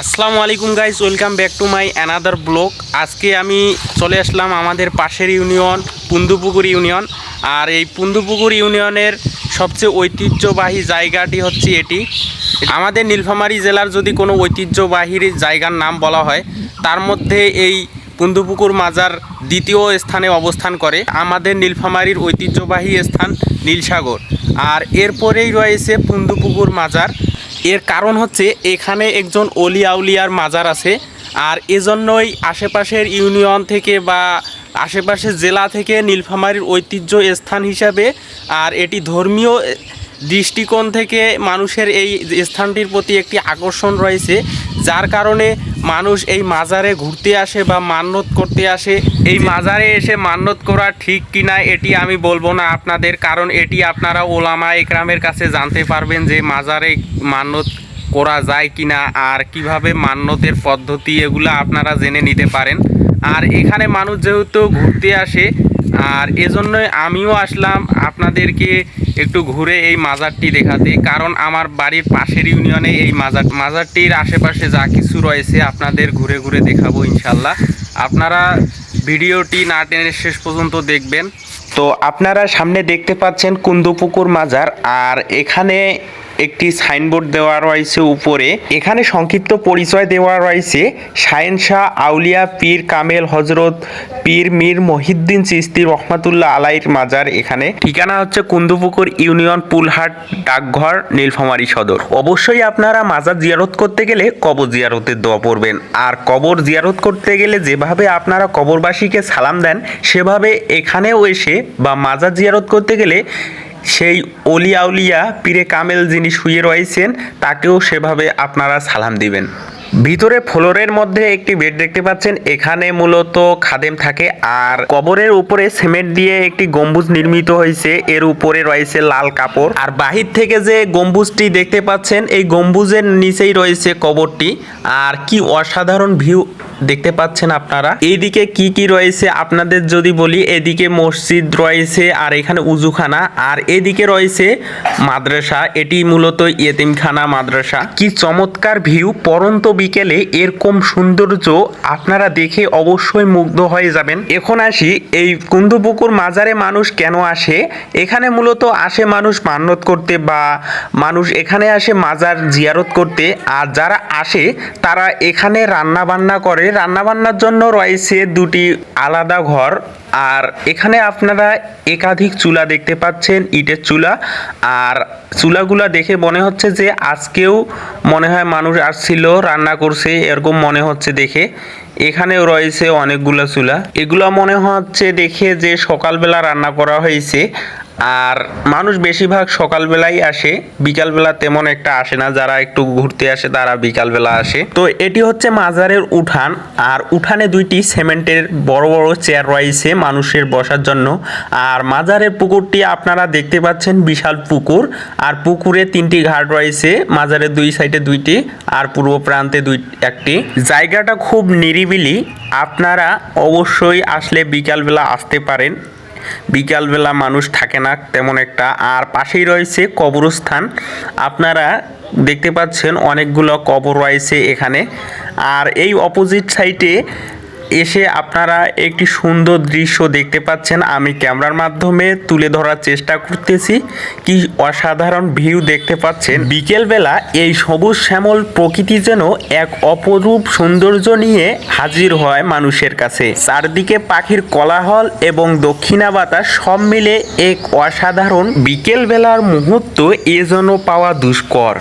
আসসালামু আলাইকুম guys welcome back to my another blog আজকে আমি চলে আসলাম আমাদের পাশের ইউনিয়ন, পুন্দুপুকুর ইউনিয়ন। আর এই পুন্দুপুকুর ইউনিয়নের সবচেয়ে ঐতিহ্যবাহী জায়গাটি হচ্ছে এটি। আমাদের নীলফামারী জেলার যদি কোনো ঐতিহ্যবাহী জায়গার নাম বলা হয়, তার মধ্যে এই পুন্দুপুকুর মাজার দ্বিতীয় স্থানে অবস্থান করে। আমাদের নীলফামারীর ঐতিহ্যবাহী স্থান নীলসাগর। আর এরপরেই রয়েছে পুন্দুপুকুর মাজার। এর কারণ হচ্ছে এখানে একজন অলি আউলিয়ার মাজার আছে, আর এজন্যই আশেপাশের ইউনিয়ন থেকে বা আশেপাশের জেলা থেকে নীলফামারীর ঐতিহ্য স্থান হিসাবে, আর এটি ধর্মীয় দৃষ্টিকোণ থেকে মানুষের এই স্থানটির প্রতি একটি আকর্ষণ রয়েছে, যার কারণে মানুষ এই মাজারে ঘুরতে আসে বা মান্যত করতে আসে এই মাজারে এসে মান্যত করা ঠিক কি না এটি আমি বলব না আপনাদের কারণ এটি আপনারা ওলামা একরামের কাছে জানতে পারবেন যে মাজারে মান্যত করা যায় কিনা আর কীভাবে মান্যতের পদ্ধতি এগুলো আপনারা জেনে নিতে পারেন। আর এখানে মানুষ যেহেতু ঘুরতে আসে আর এজন্যই আমিও আসলাম আপনাদেরকে একটু ঘুরে এই মাজারটি দেখাতে, কারণ আমার বাড়ির পাশের ইউনিয়নে এই মাজার, মাজারটির আশেপাশে যা কিছু রয়েছে আপনাদের ঘুরে ঘুরে দেখাবো ইনশাল্লাহ। আপনারা ভিডিওটি না টেনে শেষ পর্যন্ত দেখবেন। তো আপনারা সামনে দেখতে পাচ্ছেন কুন্দুপুকুর মাজার, আর এখানে একটি সাইনবোর্ড দেওয়া রয়েছে উপরে। এখানে সংক্ষিপ্ত পরিচয় দেওয়া রয়েছে। শাহেন শাহ, আউলিয়া পীর কামেল হজরত পীর মীর মহিদ্দিন চিস্তি রহমাতুল্লাহ আলাইর মাজার এখানে। ঠিকানা হচ্ছে কুন্দুপুকুর ইউনিয়ন পুলহাট, ডাকঘর, নীলফামারী সদর। অবশ্যই আপনারা মাজার জিয়ারত করতে গেলে কবর জিয়ারতের দোয়া পড়বেন। আর কবর জিয়ারত করতে গেলে যেভাবে আপনারা কবরবাসীকে সালাম দেন, সেভাবে এখানেও এসে বা মাজার জিয়ারত করতে গেলে সেই অলিয়াউলিয়া পীরে কামেল যিনি শুয়ে রয়েছেন তাকেও সেভাবে আপনারা সালাম দিবেন। ভিতরে ফ্লোরের মধ্যে একটি বেড দেখতে পাচ্ছেন। এখানে মূলত খাদেম থাকে আর কবরের উপরে সিমেন্ট দিয়ে একটি গম্বুজ নির্মিত হয়েছে। এর উপরে রয়েছে লাল কাপড়। আর বাহির থেকে যে গম্বুজটি দেখতে পাচ্ছেন, এই গম্বুজের নিচেই রয়েছে কবরটি। আর কি অসাধারণ ভিউ দেখতে পাচ্ছেন আপনারা। এইদিকে কি কি রয়েছে আপনাদের যদি বলি, এদিকে মসজিদ রয়েছে আর এখানে উজুখানা। আর এদিকে রয়েছে মাদ্রাসা। এটি মূলত ইয়েতিমখানা মাদ্রাসা। কি চমৎকার ভিউ, পরন্ত বিকেলে এরকম সৌন্দর্য আপনারা দেখে অবশ্যই মুগ্ধ হয়ে যাবেন। এখন আসি, এই কুন্দুপুকুর মাজারে মানুষ কেন আসে? এখানে মূলত আসে মানুষ মান্যত করতে বা মানুষ এখানে আসে মাজার জিয়ারত করতে। আর যারা আসে, তারা এখানে রান্না বান্না করে। রান্না বান্নার জন্য রয়েছে দুটি আলাদা ঘর। আর এখানে আপনারা একাধিক চুলা দেখতে পাচ্ছেন, ইটের চুলা। আর চুলাগুলা দেখে মনে হচ্ছে যে আজকেও মনে হয় মানুষ আসছিল, রান্না করছে, এরকম মনে হচ্ছে দেখে। এখানেও রয়েছে অনেকগুলো চুলা। এগুলো মনে হচ্ছে দেখে যে সকালবেলা রান্না করা হয়েছে। আর মানুষ বেশিরভাগ সকালবেলাই আসে, বিকালবেলা তেমন একটা আসে না, যারা একটু ঘুরতে আসে তারা বিকালবেলা আসে। তো এটি হচ্ছে মাজারের উঠান, আর উঠানে দুইটি সিমেন্টের বড় বড় চেয়ার রয়েছে মানুষের বসার জন্য। আর মাজারের পুকুরটি আপনারা দেখতে পাচ্ছেন বিশাল পুকুর, আর পুকুরে তিনটি ঘাট রয়েছে, মাজারের দুই সাইডে দুইটি, আর পূর্ব প্রান্তে দুই, একটি। জায়গাটা খুব নিরিবিলি, আপনারা অবশ্যই আসলে বিকালবেলা আসতে পারেন। বিকালবেলা মানুষ থাকে না, তেমন একটা। আর পাশেই রয়েছে কবরস্থান। আপনারা দেখতে পাচ্ছেন অনেকগুলো কবর রয়েছে এখানে। আর এই অপোজিট সাইডে এসে আপনারা একটি সুন্দর দৃশ্য দেখতে পাচ্ছেন। আমি ক্যামেরার মাধ্যমে তুলে ধরার চেষ্টা করতেছি। কি অসাধারণ ভিউ দেখতে পাচ্ছেন। বিকেলবেলা এই সবুজ শ্যামল প্রকৃতি যেন এক অপরূপ সৌন্দর্য নিয়ে হাজির হয় মানুষের কাছে। চারদিকে পাখির কোলাহল এবং দক্ষিণা বাতাস সব মিলে এক অসাধারণ বিকেলবেলার মুহূর্ত এ যেন পাওয়া দুষ্কর।